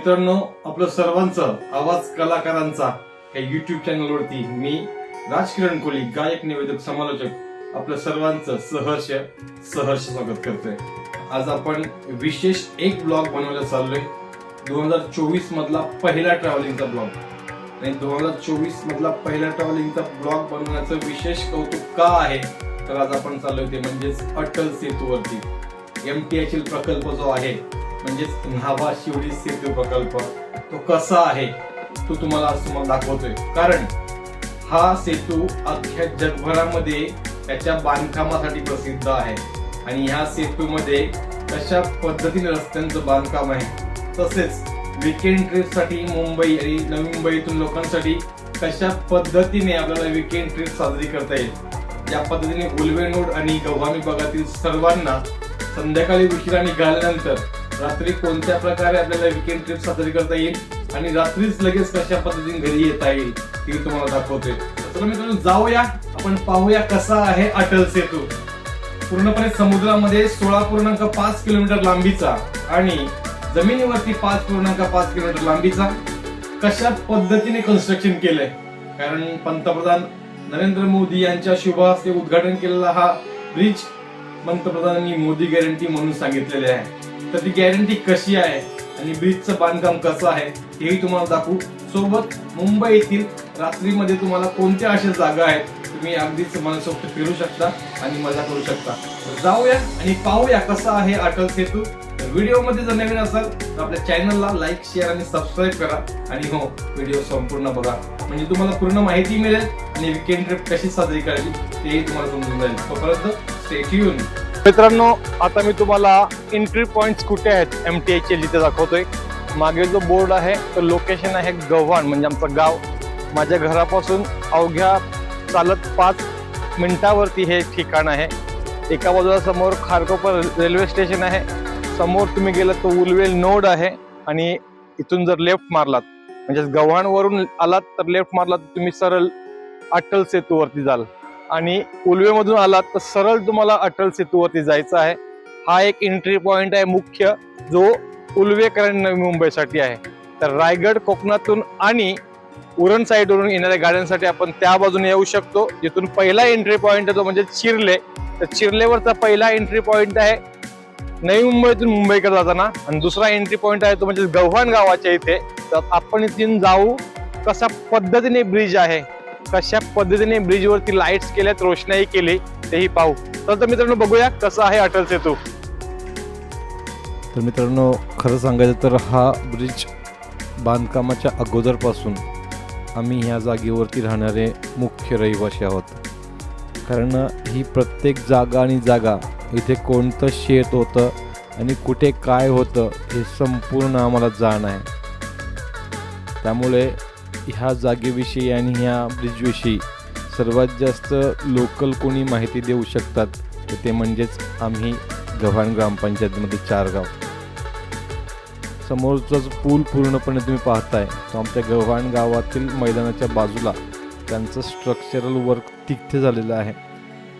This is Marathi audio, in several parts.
मित्रांनो आपलं सर्वांचं आवाज कलाकारांचा या युट्यूब चॅनलवरती मी राजकिरण कोली गायक निवेदक समालोचक आपलं सर्वांचं सहर्ष सहर्ष स्वागत करतोय. आज आपण विशेष एक ब्लॉग बनवायला चाललोय. दोन हजार चोवीस मधला पहिला ट्रॅव्हलिंगचा ब्लॉग आणि दोन हजार चोवीस मधला पहिला ट्रॅव्हलिंगचा ब्लॉग बनवण्याचं विशेष कौतुक का आहे? तर आज आपण चाललोय ते म्हणजेच अटल सेतूवरती. एम टी एच एल प्रकल्प जो आहे म्हणजेच न्हावा शिवडी सेतू प्रकल्प. तो कसा आहे तो तुम्हाला आज तुम्हाला दाखवतोय. कारण हा सेतू अख्ख्या जगभरामध्ये त्याच्या बांधकामासाठी प्रसिद्ध आहे. आणि ह्या सेतूमध्ये कशा पद्धतीने रस्त्यांचं बांधकाम आहे तसेच विकेंड ट्रिपसाठी मुंबई आणि नवी मुंबईतून लोकांसाठी कशा पद्धतीने आपल्याला विकेंड ट्रिप साजरी करता येईल या पद्धतीने उलवेनोड आणि गव्हामी भागातील सर्वांना संध्याकाळी उशिरा निघाल्यानंतर रात्री कोणत्या प्रकारे आपल्याला विकेंड ट्रिप साजरी करता येईल आणि रात्रीच लगेच कशा पद्धतीने घरी येता येईल हे तुम्हाला दाखवतोय. तर मित्रांनो जाऊया. आपण पाहूया कसा आहे अटल सेतू. पूर्णपणे समुद्रामध्ये सोळा पूर्णांक पाच किलोमीटर लांबीचा आणि जमिनीवरती पाच पूर्णांक पाच किलोमीटर लांबीचा कशा पद्धतीने कन्स्ट्रक्शन केलंय? कारण पंतप्रधान नरेंद्र मोदी यांच्या शुभ हस्ते उद्घाटन केलेला हा ब्रिज पंतप्रधानांनी मोदी गॅरंटी म्हणून सांगितलेले आहे. तर ती गॅरंटी कशी आहे? आणि ब्रिजचं बांधकाम कसं आहे? हेही तुम्हाला दाखवू. सोबत मुंबई येथील रात्रीमध्ये तुम्हाला कोणत्या अशा जागा आहेत? तुम्ही अगदीच मनसोक्त फिरू शकता आणि मजा करू शकता. जाऊया आणि पाहूया कसा आहे अटल सेतू. व्हिडिओमध्ये जर नवीन असाल तर आपल्या चॅनलला लाईक शेअर आणि सबस्क्राईब करा. आणि हो व्हिडिओ संपूर्ण बघा. म्हणजे तुम्हाला पूर्ण माहिती मिळेल आणि विकेंड ट्रिप कशी साजरी करायची तेही तुम्हाला समजून जाईल. तोपर्यंत स्टेट्यून मित्रांनो आता मी तुम्हाला एंट्री पॉईंट्स कुठे आहेत? एम टी एच एल जिथे दाखवतोय. मागे जो बोर्ड आहे तो लोकेशन आहे गव्हाण म्हणजे आमचं गाव. माझ्या घरापासून अवघ्या चालत पाच मिनिटावरती हे ठिकाण आहे. एका बाजूला समोर खारकोपर रेल्वे स्टेशन आहे. समोर तुम्ही गेलात तर उलवेल नोड आहे. आणि इथून जर लेफ्ट मारलात म्हणजे गव्हाणवरून आलात तर लेफ्ट मारलात तर तुम्ही सरळ अटल सेतूवरती जाल. आणि उलवेमधून आलात तर सरळ तुम्हाला अटल सेतूवरती जायचं आहे. हा एक एंट्री पॉईंट आहे मुख्य जो उलवेकरण नवी मुंबईसाठी आहे. तर रायगड कोकणातून आणि उरण साईडवरून येणाऱ्या गाड्यांसाठी आपण त्या बाजूने येऊ शकतो जिथून पहिला एंट्री पॉईंट आहे तो म्हणजे चिरले तर चिरलेवरचा पहिला एंट्री पॉईंट आहे नवी मुंबईतून मुंबईकडे जाताना. आणि दुसरा एंट्री पॉईंट आहे तो म्हणजे गव्हाण गावाच्या इथे. तर आपण इथून जाऊ कशा पद्धतीने ब्रिज आहे. कशा पद्धतीने ब्रिजवरती लाईट्स केल्यात रोषणाई केली तेही पाहू. तर मित्रांनो बघूया कसं आहे अटल सेतू. तर मित्रांनो खरं सांगायचं तर हा ब्रिज बांधकामाच्या अगोदरपासून आम्ही ह्या जागेवरती राहणारे मुख्य रहिवासी आहोत. कारण ही प्रत्येक जागा आणि जागा इथे कोणतं शेत होतं आणि कुठे काय होतं हे संपूर्ण आम्हाला जाण आहे. त्यामुळे ह्या जागेविषयी आणि ह्या ब्रिजविषयी सर्वात जास्त लोकल कोणी माहिती देऊ शकतात तर ते म्हणजेच आम्ही गव्हाण ग्रामपंचायतीमध्ये चार गाव समोरचा जो पूल पूर्णपणे तुम्ही पाहताय तो आमच्या गव्हाण गावातील मैदानाच्या बाजूला. त्यांचं स्ट्रक्चरल वर्क तिथे झालेलं आहे.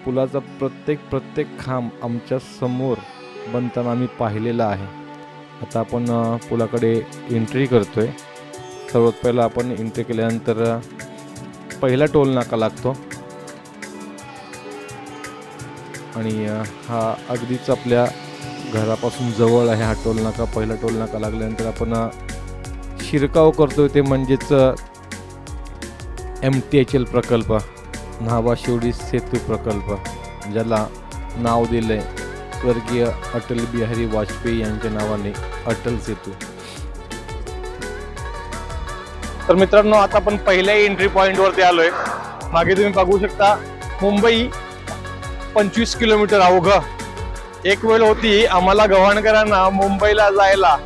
पुलाचा प्रत्येक प्रत्येक खांब आमच्यासमोर बनताना आम्ही पाहिलेला आहे. आता आपण पुलाकडे एंट्री करतोय. सर्वात पहिला आपण एंट्री केल्यानंतर पहिला टोल नाका लागतो. आणि हा अगदीच आपल्या घरापासून जवळ आहे हा टोल नाका. पहिला टोल नाका लागल्यानंतर आपण शिरकाव करतोय ते म्हणजेच एम टी एच एल प्रकल्प. न्हावा शिवडी सेतू प्रकल्प. ज्याला नाव दिलं आहे स्वर्गीय अटल बिहारी वाजपेयी यांच्या नावाने अटल सेतू. तर मित्रांनो आता आपण पहिल्या एंट्री पॉईंटवरती आलोय. मागे तुम्ही बघू शकता मुंबई पंचवीस किलोमीटर अवघं. एक वेळ होती आम्हाला गव्हाणकरांना मुंबईला जायला.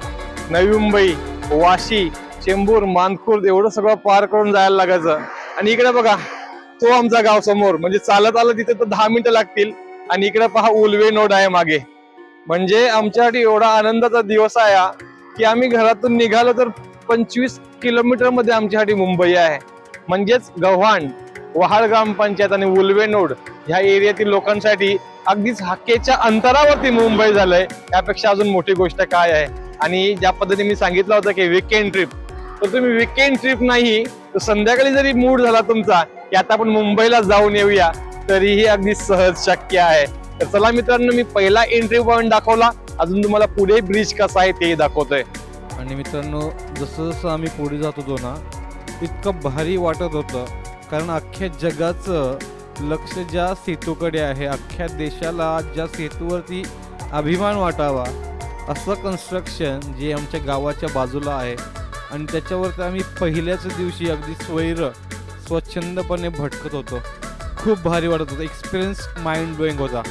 नवी मुंबई वाशी चेंबूर मानखुर्द एवढं सगळं पार करून जायला लागायचं. आणि इकडे बघा तो आमचा गाव समोर. म्हणजे चालत आलं तिथे तर दहा मिनिटं लागतील. आणि इकडे पहा उलवे नोड आहे मागे. म्हणजे आमच्यासाठी एवढा आनंदाचा दिवस आहे की आम्ही घरातून निघालो तर पंचवीस किलोमीटरमध्ये आमच्यासाठी मुंबई आहे. म्हणजेच गव्हाण वहाड ग्रामपंचायत आणि उलवे नोड ह्या एरियातील लोकांसाठी अगदीच हाकेच्या अंतरावरती मुंबई झालंय. यापेक्षा अजून मोठी गोष्ट काय आहे? आणि ज्या पद्धतीने मी सांगितलं होतं की विकेंड ट्रिप तर तुम्ही विकेंड ट्रिप नाही तर संध्याकाळी जरी मूड झाला तुमचा की आता आपण मुंबईला जाऊन येऊया तरीही अगदी सहज शक्य आहे. तर चला मित्रांनो मी पहिला एंट्री पॉईंट दाखवला. अजून तुम्हाला पुढे ब्रिज कसा आहे ते दाखवतोय. आणि मित्रांनो जसं जसं आम्ही पुढे जात होतो ना इतकं भारी वाटत होतं. कारण अख्ख्या जगाचं लक्ष ज्या सेतूकडे आहे अख्ख्या देशाला ज्या सेतूवरती अभिमान वाटावा असं कन्स्ट्रक्शन जे आमच्या गावाच्या बाजूला आहे. आणि त्याच्यावरती आम्ही पहिल्याच दिवशी अगदी स्वैर स्वच्छंदपणे भटकत होतो. खूप भारी वाटत होतं. एक्सपिरियन्स माइंड ब्लोईंग होता.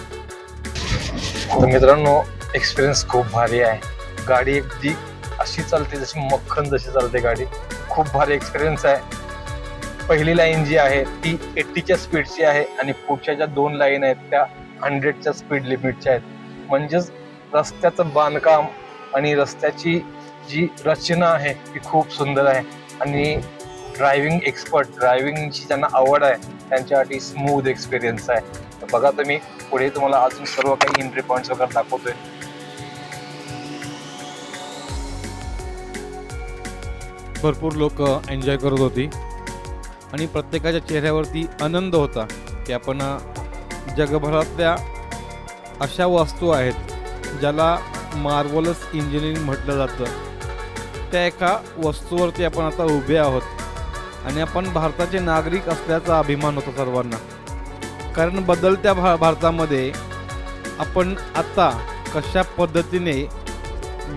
तर मित्रांनो एक्सपिरियन्स खूप भारी आहे. गाडी अगदी अशी चालते जशी मक्खन जशी चालते गाडी. खूप भारी एक्सपिरियन्स आहे. पहिली लाईन जी आहे ती एट्टीच्या स्पीडची आहे आणि पुढच्या ज्या दोन लाईन आहेत त्या हंड्रेडच्या स्पीड लिमिटच्या आहेत. म्हणजेच रस्त्याचं बांधकाम आणि रस्त्याची जी रचना आहे ती खूप सुंदर आहे. आणि ड्रायव्हिंग एक्सपर्ट ड्रायव्हिंगची ज्यांना आवड आहे त्यांच्यासाठी स्मूथ एक्सपिरियन्स आहे. तर बघा तुम्ही पुढे तुम्हाला अजून सर्व काही एंट्री पॉईंट्स वगैरे दाखवतोय. भरपूर लोक एन्जॉय करत होती. आणि प्रत्येकाच्या चेहऱ्यावरती आनंद होता की आपण जगभरातल्या अशा वस्तू आहेत ज्याला मार्वलस इंजिनिअरिंग म्हटलं जातं. त्या एका वस्तूवरती आपण आता उभे आहोत आणि आपण भारताचे नागरिक असल्याचा अभिमान होता सर्वांना. कारण बदलत्या भा भारतामध्ये आपण आता कशा पद्धतीने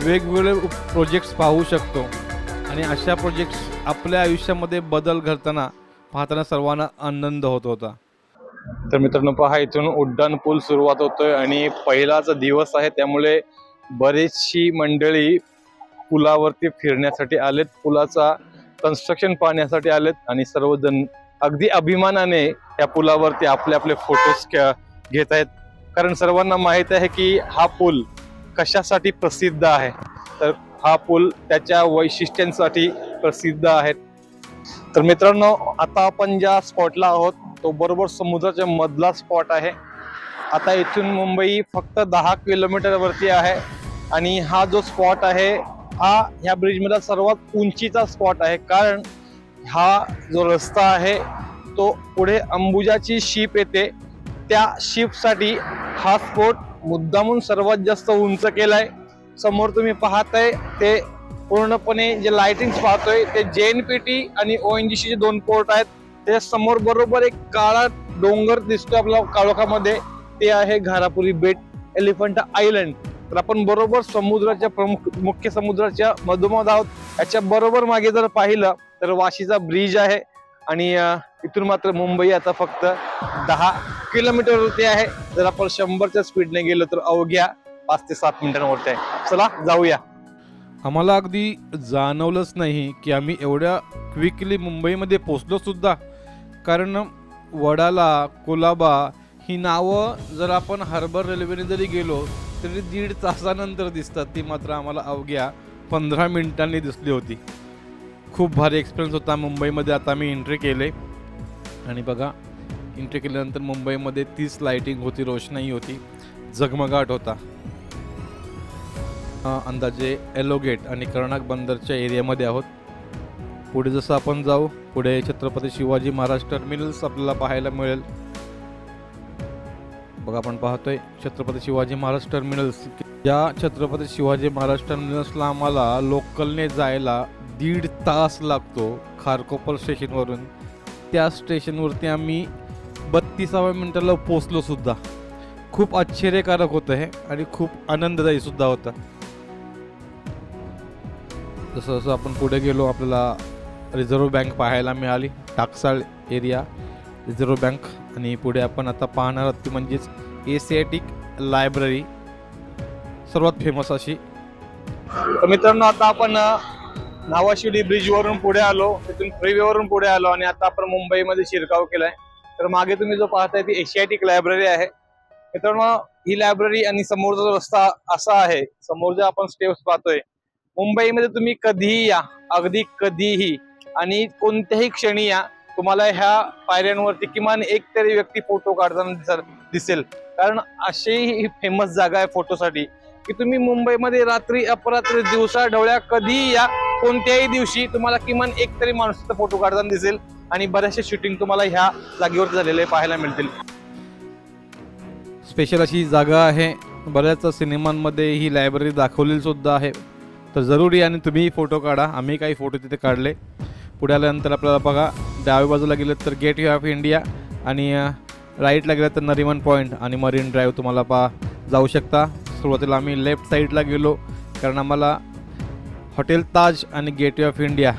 वेगवेगळे प्रोजेक्ट्स पाहू शकतो. आणि अशा प्रोजेक्ट्स आपल्या आयुष्यामध्ये बदल घडताना पाहताना सर्वांना आनंद होत होता. तर मित्रांनो पहा इथून उड्डाण पूल सुरुवात होतोय आणि पहिलाच दिवस आहे त्यामुळे बरीचशी मंडळी पुलावरती फिरण्यासाठी आलेत पुलाचा कन्स्ट्रक्शन पाहण्यासाठी आलेत आणि सर्वजण अगदी अभिमानाने या पुलावरती आपले आपले फोटोज घेत आहेत. कारण सर्वांना माहीत आहे की हा पूल कशासाठी प्रसिद्ध आहे. तर हा पूल त्याच्या वैशिष्ट्यांसाठी प्रसिद्ध आहे. तर मित्रांनो आता आपण ज्या स्पॉटला आहोत तो बरोबर समुद्राच्या मधला स्पॉट आहे. आता इथून मुंबई फक्त दहा किलोमीटरवरती आहे आणि हा जो स्पॉट आहे हा ह्या ब्रिजमधला सर्वात उंचीचा स्पॉट आहे. कारण हा जो रस्ता आहे तो पुढे अंबुजाची शिप येते. त्या शिपसाठी हा स्पॉट मुद्दामून सर्वात जास्त उंच केला आहे समोर तुम्ही पाहताय ते पूर्णपणे जे लाइटिंग पाहतोय ते जेएनपीटी आणि ओएनजीसी चे दोन पोर्ट आहेत. त्या समोर बरोबर एक काळा डोंगर दिसतो आपल्या काळोखामध्ये. ते आहे घारापुरी बेट एलिफंट आयलंड. तर आपण बरोबर समुद्राच्या प्रमुख मुख्य समुद्राच्या मधोमध आहोत. याच्या बरोबर मागे जर पाहिलं तर वाशीचा ब्रिज आहे. आणि इथून मात्र मुंबई आता फक्त दहा किलोमीटरवरती आहे. जर आपण शंभरच्या स्पीडने गेलो तर अवघ्या. पाच ते सात मिनिटांवरती आहे. चला जाऊया. आम्हाला अगदी जाणवलंच नाही की आम्ही एवढ्या क्विकली मुंबईमध्ये पोचलो सुद्धा. कारण वडाला कोलाबा ही नावं जर आपण हार्बर रेल्वेने जरी गेलो तरी दीड तासानंतर दिसतात. ती मात्र आम्हाला अवघ्या पंधरा मिनिटांनी दिसली होती. खूप भारी एक्सपिरियन्स होता मुंबईमध्ये. आता मी एंट्री केले. आणि बघा एंट्री केल्यानंतर मुंबईमध्ये तीच लाईटिंग होती रोषणाई होती. झगमगाट होता. अंदाजे एलो गेट आणि कर्नाक बंदरच्या एरियामध्ये आहोत. पुढे जसं आपण जाऊ पुढे छत्रपती शिवाजी महाराज टर्मिनल्स आपल्याला पाहायला मिळेल. बघा आपण पाहतोय छत्रपती शिवाजी महाराज टर्मिनल्स. या छत्रपती शिवाजी महाराज टर्मिनल्सला आम्हाला लोकलने जायला दीड तास लागतो खारकोपर स्टेशनवरून. त्या स्टेशनवरती आम्ही बत्तीसाव्या मिनिटाला पोचलो सुद्धा. खूप आश्चर्यकारक होतं हे आणि खूप आनंददायी सुद्धा होतं. जसं जसं आपण पुढे गेलो आपल्याला रिझर्व्ह बँक पाहायला मिळाली टाकसाळ एरिया रिझर्व्ह बँक. आणि पुढे आपण आता पाहणार आहोत ती म्हणजेच एसियाटिक लायब्ररी सर्वात फेमस अशी. तर मित्रांनो आता आपण नावाशिवडी ब्रिजवरून पुढे आलो तिथून फ्रीवेवरून पुढे आलो आणि आता आपण मुंबईमध्ये शिरकाव केलाय. तर मागे तुम्ही जो पाहताय ती एशियाटिक लायब्ररी आहे. मित्रांनो ही लायब्ररी आणि समोरचा जो रस्ता असा आहे समोर जे आपण स्टेप्स पाहतोय मुंबईमध्ये तुम्ही कधीही या अगदी कधीही आणि कोणत्याही क्षणी या तुम्हाला ह्या पायऱ्यांवरती किमान एक तरी व्यक्ती फोटो काढताना दिसल- दिसेल. कारण अशी ही फेमस जागा आहे फोटोसाठी की तुम्ही मुंबईमध्ये रात्री अपरात्री दिवसा ढवळ्या कधीही या कोणत्याही दिवशी तुम्हाला किमान एक तरी माणूस फोटो काढताना दिसेल आणि बऱ्याचशा शूटिंग तुम्हाला ह्या जागेवरती झालेले पाहायला मिळतील. स्पेशल अशी जागा आहे बऱ्याच सिनेमांमध्ये ही लायब्ररी दाखवलेली सुद्धा आहे. तर जरुरी आणि तुम्ही फोटो काढा. आम्ही काही फोटो तिथे काढले. पुढे आल्यानंतर आपल्याला बघा डाव्या बाजूला गेलं तर गेट वे ऑफ इंडिया आणि राईटला गेलं तर नरिमन पॉईंट आणि मरीन ड्राईव्ह तुम्हाला पा जाऊ शकता. सुरुवातीला आम्ही लेफ्ट साईडला गेलो कारण आम्हाला हॉटेल ताज आणि गेटवे ऑफ इंडिया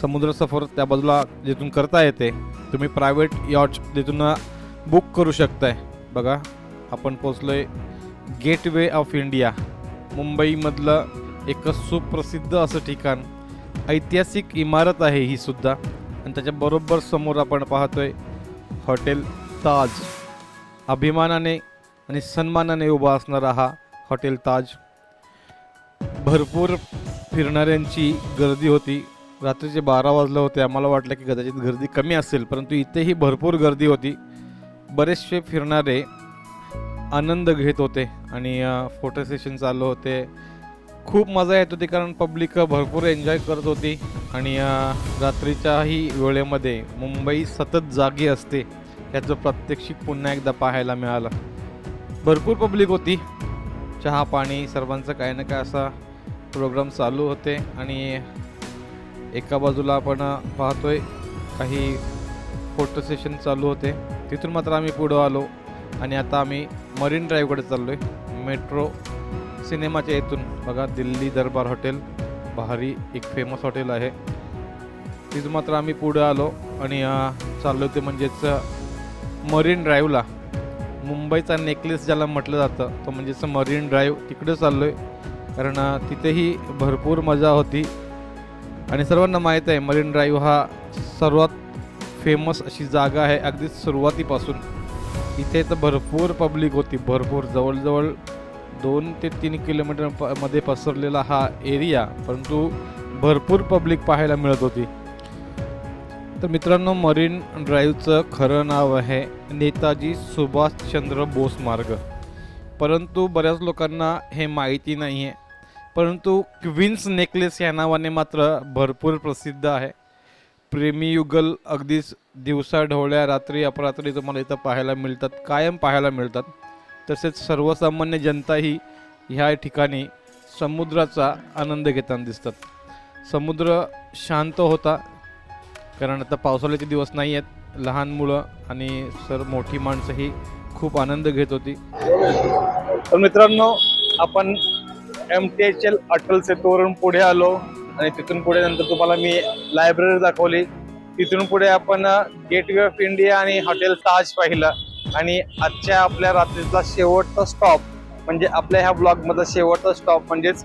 समुद्र सफर त्या बाजूला जिथून करता येते तुम्ही प्रायव्हेट यॉच तिथून बुक करू शकताय. बघा आपण पोचलोय आहे गेटवे ऑफ इंडिया मुंबईमधलं एक सुप्रसिद्ध असं ठिकाण. ऐतिहासिक इमारत आहे ही सुद्धा. आणि त्याच्याबरोबर समोर आपण पाहतोय हॉटेल ताज. अभिमानाने आणि सन्मानाने उभा असणारा हा हॉटेल ताज. भरपूर फिरणाऱ्यांची गर्दी होती. रात्रीचे बारा वाजले होते. आम्हाला वाटलं की कदाचित गर्दी कमी असेल परंतु इथेही भरपूर गर्दी होती. बरेचसे फिरणारे आनंद घेत होते आणि फोटो सेशन चालू होते. खूप मजा येत होती कारण पब्लिक भरपूर एन्जॉय करत होती. आणि रात्रीच्याही वेळेमध्ये मुंबई सतत जागी असते याचं प्रात्यक्षिक पुन्हा एकदा पाहायला मिळालं. भरपूर पब्लिक होती. चहा पाणी सर्वांचं काही ना काय असा प्रोग्राम चालू होते. आणि एका बाजूला आपण पाहतोय काही फोटो सेशन चालू होते. तिथून मात्र आम्ही पुढं आलो. आणि आता आम्ही मरीन ड्राईव्हकडे चाललो आहे मेट्रो सिनेमाच्या इथून. बघा दिल्ली दरबार हॉटेल. भारी एक फेमस हॉटेल आहे. तिथं मात्र आम्ही पुढं आलो आणि चाललो ते म्हणजेच मरीन ड्राईव्हला. मुंबईचा नेकलेस ज्याला म्हटलं जातं तो म्हणजेच मरीन ड्राईव्ह तिकडे चाललो आहे कारण तिथेही भरपूर मजा होती. आणि सर्वांना माहीत आहे मरीन ड्राईव्ह हा सर्वात फेमस अशी जागा आहे अगदी सुरुवातीपासून. इथे तर भरपूर पब्लिक होती भरपूर. जवळजवळ दोन ते तीन किलोमीटर प मध्ये पसरलेला हा एरिया परंतु भरपूर पब्लिक पाहायला मिळत होती. तर मित्रांनो मरीन ड्राईव्हचं खरं नाव आहे नेताजी सुभाषचंद्र बोस मार्ग. परंतु बऱ्याच लोकांना हे माहिती नाही आहे परंतु क्वीन्स नेकलेस या नावाने मात्र भरपूर प्रसिद्ध आहे. प्रेमीयुगल अगदीच दिवसा ढवळ्या रात्री अपरात्री तुम्हाला इथं पाहायला मिळतात कायम पाहायला मिळतात. तसेच सर्वसामान्य जनताही ह्या ठिकाणी समुद्राचा आनंद घेताना दिसतात. समुद्र शांत होता कारण आता पावसाळ्याचे दिवस नाही आहेत. लहान मुलं आणि सर मोठी माणसंही खूप आनंद घेत होती. तर मित्रांनो आपण M T H L Atal सेतूवरून पुढे आलो आणि तिथून पुढे नंतर तुम्हाला मी लायब्ररी दाखवली. तिथून पुढे आपण गेटवे ऑफ इंडिया आणि हॉटेल ताज पाहिलं. आणि आजच्या आपल्या रात्रीतला शेवटचा स्टॉप म्हणजे आपल्या ह्या ब्लॉगमधला शेवटचा स्टॉप म्हणजेच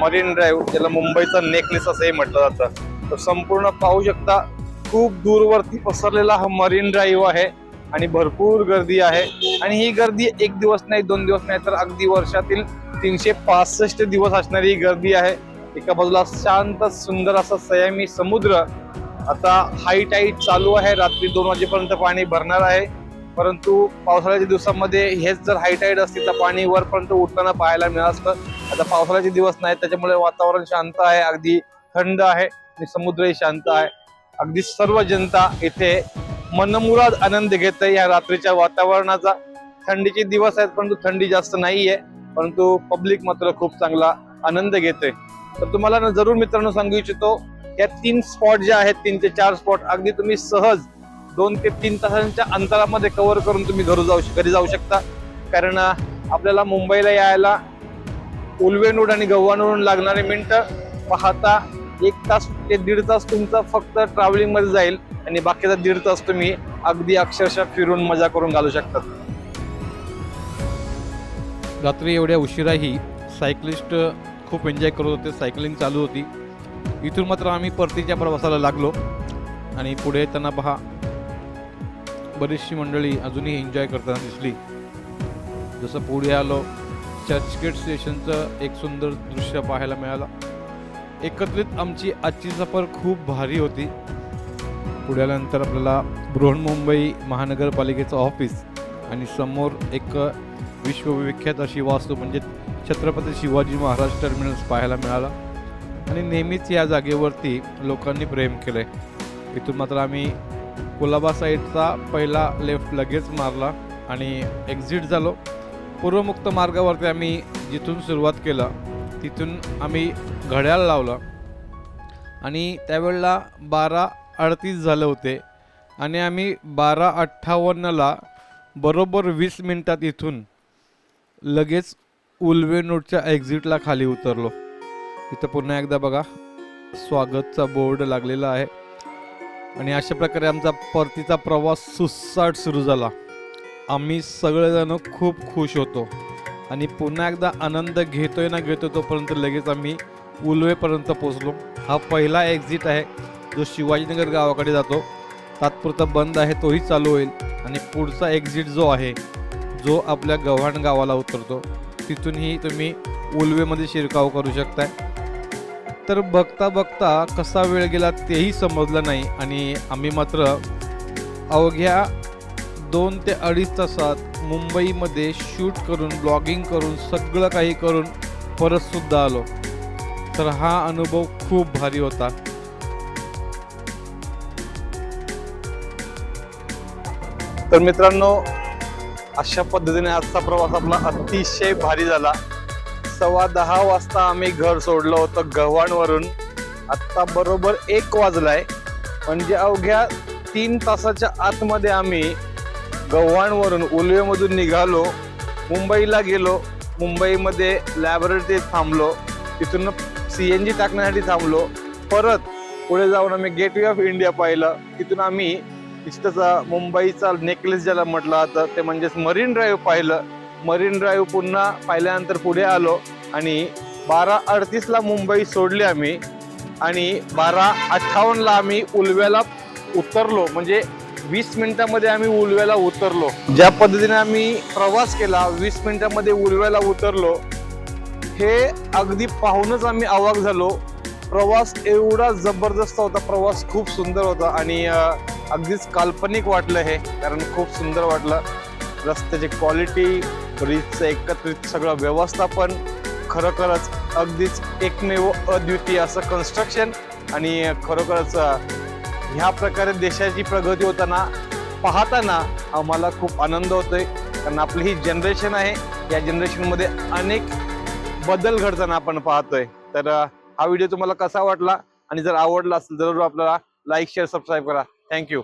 मरीन ड्राईव्ह ज्याला मुंबईचा नेकलेस असंही म्हटलं जातं. तर संपूर्ण पाहू शकता खूप दूरवरती पसरलेला हा मरीन ड्राईव्ह आहे आणि भरपूर गर्दी आहे. आणि ही गर्दी एक दिवस नाही दोन दिवस नाही तर अगदी वर्षातील तीनशे पासष्ट दिवस असणारी ही गर्दी आहे. एका बाजूला शांत सुंदर असा सयामी समुद्र. आता हाईट हाईट चालू आहे रात्री दोन वाजेपर्यंत पाणी भरणार आहे. परंतु पावसाळ्याच्या दिवसामध्ये हेच जर हायटाईट असतील तर पाणी वरपर्यंत उठताना पाहायला मिळत असतं. आता पावसाळ्याचे दिवस नाहीत त्याच्यामुळे वातावरण शांत आहे अगदी थंड आहे आणि समुद्रही शांत आहे. अगदी सर्व जनता इथे मनमुराद आनंद घेत आहे या रात्रीच्या वातावरणाचा. थंडीचे दिवस आहेत परंतु थंडी जास्त नाही आहे परंतु पब्लिक मात्र खूप चांगला आनंद घेते तर तुम्हाला जरूर मित्रांनो सांगू इच्छितो या तीन स्पॉट जे आहेत तीन ते चार स्पॉट अगदी तुम्ही सहज दोन ते तीन तासांच्या अंतरामध्ये कव्हर करून तुम्ही घरू जाऊ घरी जाऊ शकता. कारण आपल्याला मुंबईला यायला उलवेनूड आणि गव्हाणवरून लागणारे मिनटं पाहता एक तास ते दीड तास तुमचा फक्त ट्रॅव्हलिंगमध्ये जाईल आणि बाकीचा दीड तास तुम्ही अगदी अक्षरशः फिरून मजा करून घालू शकतात रात्री एवढ्या उशिराही सायकलिस्ट खूप एन्जॉय करत होते. सायकलिंग चालू होती. इथून मात्र आम्ही परतीच्या प्रवासाला लागलो. आणि पुढे येताना पहा बरीचशी मंडळी अजूनही एन्जॉय करताना दिसली. जसं पुढे आलो चर्चगेट स्टेशनचं एक सुंदर दृश्य पाहायला मिळालं. एकत्रित आमची आजची सफर खूप भारी होती. पुढे आल्यानंतर आपल्याला बृहन्मुंबई महानगरपालिकेचं ऑफिस आणि समोर एक विश्वविख्यात अशी वास्तू म्हणजे छत्रपती शिवाजी महाराज टर्मिनल्स पाहायला मिळाला. आणि नेहमीच या जागेवरती लोकांनी प्रेम केलं आहे इथून मात्र आम्ही कुलाबा साईडचा पहिला लेफ्ट लगेच मारला आणि एक्झिट झालो. पूर्वमुक्त मार्गावरती आम्ही जिथून सुरुवात केलं तिथून आम्ही घड्याळ लावलं. आणि त्यावेळेला बारा अडतीस झाले होते आणि आम्ही बारा अठ्ठावन्नला बरोबर वीस मिनटात इथून लगेच उल्वे नोटच्या एक्झिटला खाली उतरलो. इथं पुन्हा एकदा बघा स्वागतचा बोर्ड लागलेला आहे. आणि अशा प्रकारे आमचा परतीचा प्रवास सुसाट सुरू झाला. आम्ही सगळेजण खूप खुश होतो. आणि पुन्हा एकदा आनंद घेतोय ना घेतो तोपर्यंत लगेच आम्ही उलवेपर्यंत पोचलो हा पहिला एक्झिट आहे जो शिवाजीनगर गावाकडे जातो. तात्पुरता बंद आहे तोही चालू होईल. आणि पुढचा एक्झिट जो आहे जो आपल्या गव्हाण गावाला उतरतो. तिथूनही तुम्ही उलवेमध्ये शिरकाव करू शकताय. तर बघता बघता कसा वेळ गेला तेही समजलं नाही आणि आम्ही मात्र अवघ्या दोन ते अडीच तासात मुंबईमध्ये शूट करून ब्लॉगिंग करून सगळं काही करून परतसुद्धा आलो. तर हा अनुभव खूप भारी होता. तर मित्रांनो अशा पद्धतीने आजचा प्रवास आपला अतिशय भारी झाला. सव्वा दहा वाजता आम्ही घर सोडलं होतं गव्हाणवरून. आत्ता बरोबर एक वाजलाय. म्हणजे अवघ्या तीन तासाच्या आतमध्ये आम्ही गव्हाणवरून उलवेमधून निघालो मुंबईला गेलो. मुंबईमध्ये लॅबोरेटरीत थांबलो. तिथून सी एन जी टाकण्यासाठी थांबलो. परत पुढे जाऊन आम्ही गेटवे ऑफ इंडिया पाहिलं. तिथून आम्ही तिथंचा मुंबईचा नेकलेस ज्याला म्हटलं जातं ते म्हणजेच मरीन ड्राईव्ह पाहिलं. मरीन ड्राईव्ह पुन्हा पाहिल्यानंतर पुढे आलो आणि बारा अडतीसला मुंबई सोडली आम्ही आणि बारा अठ्ठावन्नला आम्ही उलव्याला उतरलो. म्हणजे वीस मिनिटामध्ये आम्ही उलव्याला उतरलो. ज्या पद्धतीने आम्ही प्रवास केला वीस मिनिटामध्ये उलव्याला उतरलो हे अगदी पाहूनच आम्ही अवाक झालो. प्रवास एवढा जबरदस्त होता प्रवास खूप सुंदर होता आणि अगदीच काल्पनिक वाटलं हे कारण खूप सुंदर वाटलं. रस्त्याची क्वालिटी ब्रिजचं एकत्रित सगळं व्यवस्थापन खरोखरच अगदीच एकमेव अद्वितीय असं कन्स्ट्रक्शन आणि खरोखरच ह्या प्रकारे देशाची प्रगती होताना पाहताना आम्हाला खूप आनंद होतोय. कारण आपली ही जनरेशन आहे. या जनरेशनमध्ये अनेक बदल घडताना आपण पाहतोय. तर हा व्हिडिओ तुम्हाला कसा वाटला? आणि जर आवडला असेल जरूर आपल्याला लाईक शेअर सबस्क्राईब करा. Thank you